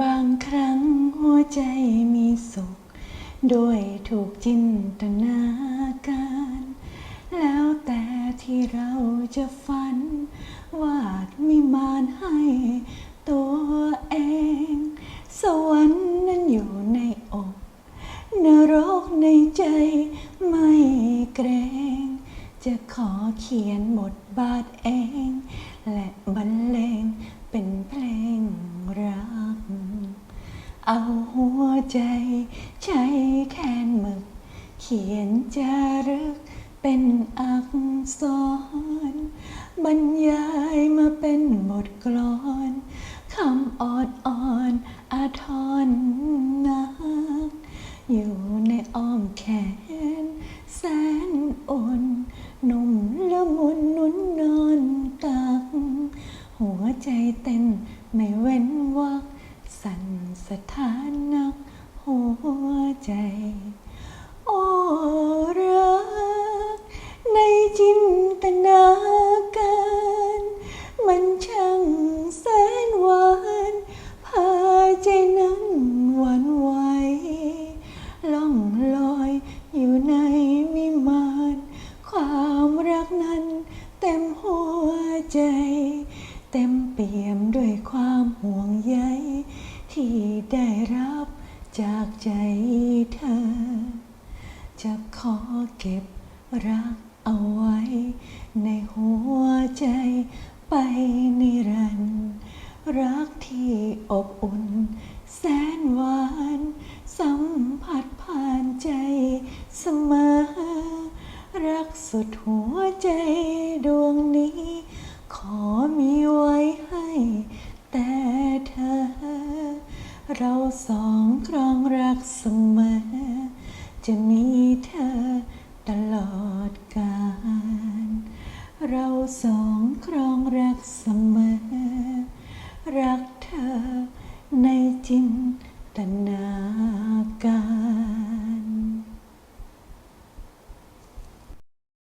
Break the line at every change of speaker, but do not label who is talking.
บางครั้งหัวใจมีสุข ด้วยถูกจินตนาการ แล้วแต่ที่เราจะฝัน วาดวิมานให้ตัวเอง สวรรค์นั้นอยู่ในอกนรกในใจไม่เกรง จะขอเขียนบทบาทเอง และบรรเลงเป็นเพลงรัก เอาหัว ใจ ใช้แคนหมึก เขียนจารึกเป็นอักษร บรรยายมาเป็นบทกลอนคำออดอ่อนอาทรนักอยู่ในอ้อมแขน แสนอ่อนนุ่มละมุนนุ่นนอนตัก หัวใจเต้นไม่เว้นวัก สั่นสะท้านนัก หัวใจ โอ้รัก ในจินตนาการ มันช่างแสนหวานพาใจนั้นหวันไหวล่องลอยอยู่ในวิมานความรักนั้นเต็มหัวใจ เต็มเปี่ยมด้วยความห่วงใยที่ได้รับ จากใจเธอ จะขอเก็บรักเอาไว้ ในหัวใจไปนิรันดร์รักที่อบอุ่น แสนหวาน สัมผัสผ่านใจเสมอ รักสุดหัวใจดวงนี้ ขอมีไว้ให้แต่เธอ เราสองครองรักเสมอ จะมีเธอตลอดกาล เราสองครองรักเสมอ รักเธอในจินตนาการ